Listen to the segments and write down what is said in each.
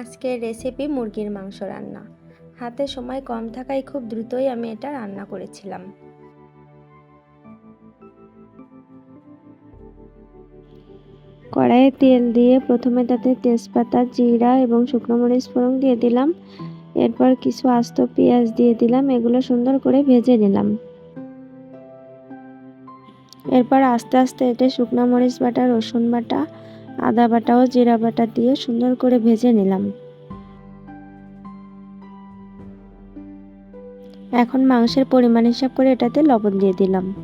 আজকের রেসিপি মুরগির মাংস রান্না। হাতে সময় কম থাকায় খুব দ্রুতই আমি এটা রান্না করেছিলাম। কড়াইয়ে তেল দিয়ে প্রথমে তাতে তেজপাতা, জিরা এবং শুকনো মরিচ ফোড়ন দিয়ে দিলাম। এরপর কিছু আস্ত পেঁয়াজ দিয়ে দিলাম, এগুলো সুন্দর করে ভেজে নিলাম। এরপর আস্তে আস্তে এতে শুকনো মরিচ বাটা, রসুন বাটা আদা বাটা ও জিরা বাটা দিয়ে সুন্দর করে ভেজে নিলাম। এখন মাংসের পরিমাণ হিসাব করে এটাতে লবণ দিয়ে দিলাম।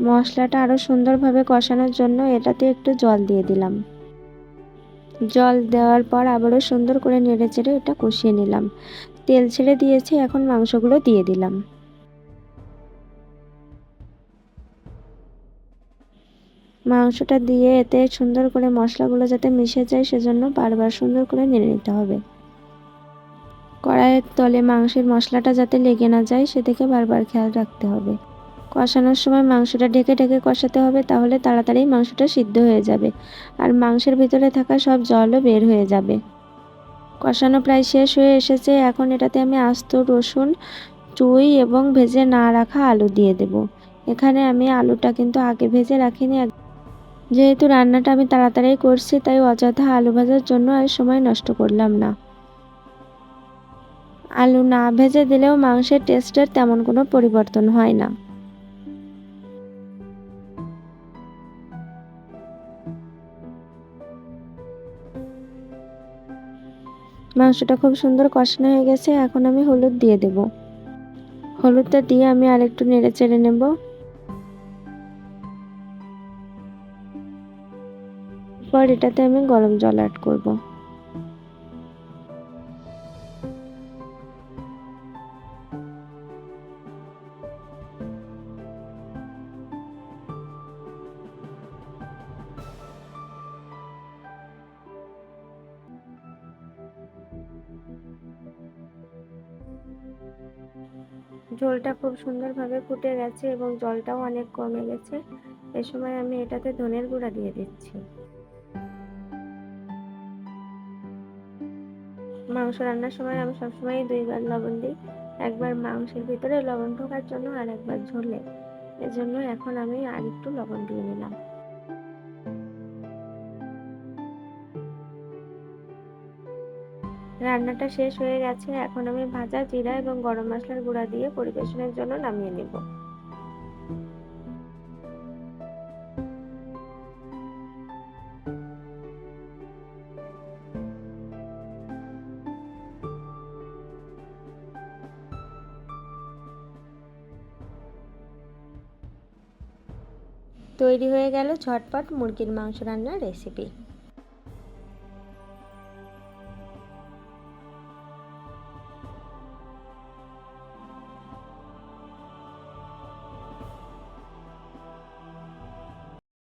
মশলাটা আরও সুন্দরভাবে কষানোর জন্য এটাতে একটু জল দিয়ে দিলাম। জল দেওয়ার পর আবারও সুন্দর করে নেড়ে চেড়ে এটা কষিয়ে নিলাম। তেল ছেড়ে দিয়েছি, এখন মাংসগুলো দিয়ে দিলাম। মাংসটা দিয়ে এতে সুন্দর করে মশলাগুলো যাতে মিশে যায় সেজন্য বারবার সুন্দর করে নেড়ে নিতে হবে। কড়াইয়ের তলে মাংসের মশলাটা যাতে লেগে না যায় সেদিকে বারবার খেয়াল রাখতে হবে। কষানোর সময় মাংসটা ঢেকে ঢেকে কষাতে হবে তাহলে তাড়াতাড়ি মাংসটা সিদ্ধ হয়ে যাবে আর মাংসের ভিতরে থাকা সব জলও বের হয়ে যাবে। কষানো প্রায় শেষ হয়ে এসেছে, এখন এটাতে আমি আস্ত রসুন, চুই এবং ভেজে না রাখা আলু দিয়ে দেব। এখানে আমি আলুটা কিন্তু আগে ভেজে রাখিনি যেহেতু রান্নাটা আমি তাড়াতাড়ি করছি, তাই অযথা আলু ভাজার জন্য আর সময় নষ্ট করলাম না। আলু না ভেজে দিলেও মাংসের টেস্টের তেমন কোনো পরিবর্তন হয় না। মাংসটা খুব সুন্দর কষানো হয়ে গেছে, এখন আমি হলুদ দিয়ে দেব। হলুদটা দিয়ে আমি আরেকটু নেড়ে চেড়ে নেব। পর এটাতে আমি গরম জল অ্যাড করব। ঝোলটা খুব সুন্দরভাবে ফুটে গেছে এবং জলটাও অনেক কমে গেছে। এ সময় আমি এটাতে ধনের গুঁড়া দিয়ে দিচ্ছি। মাংস রান্নার সময় আমি সবসময় দুইবার লবণ দিই। একবার মাংসের ভিতরে লবণ ঢোকার জন্য আর একবার ঝোলে। এজন্য এখন আমি আর একটু লবণ দিয়ে নিলাম। রান্নাটা শেষ হয়ে গেছে। এখন আমি ভাজা জিরা এবং গরম মশলার গুঁড়া দিয়ে পরিবেশনের জন্য নামিয়ে নেব। তৈরি হয়ে গেল ঝটপট মুরগির মাংস রান্নার রেসিপি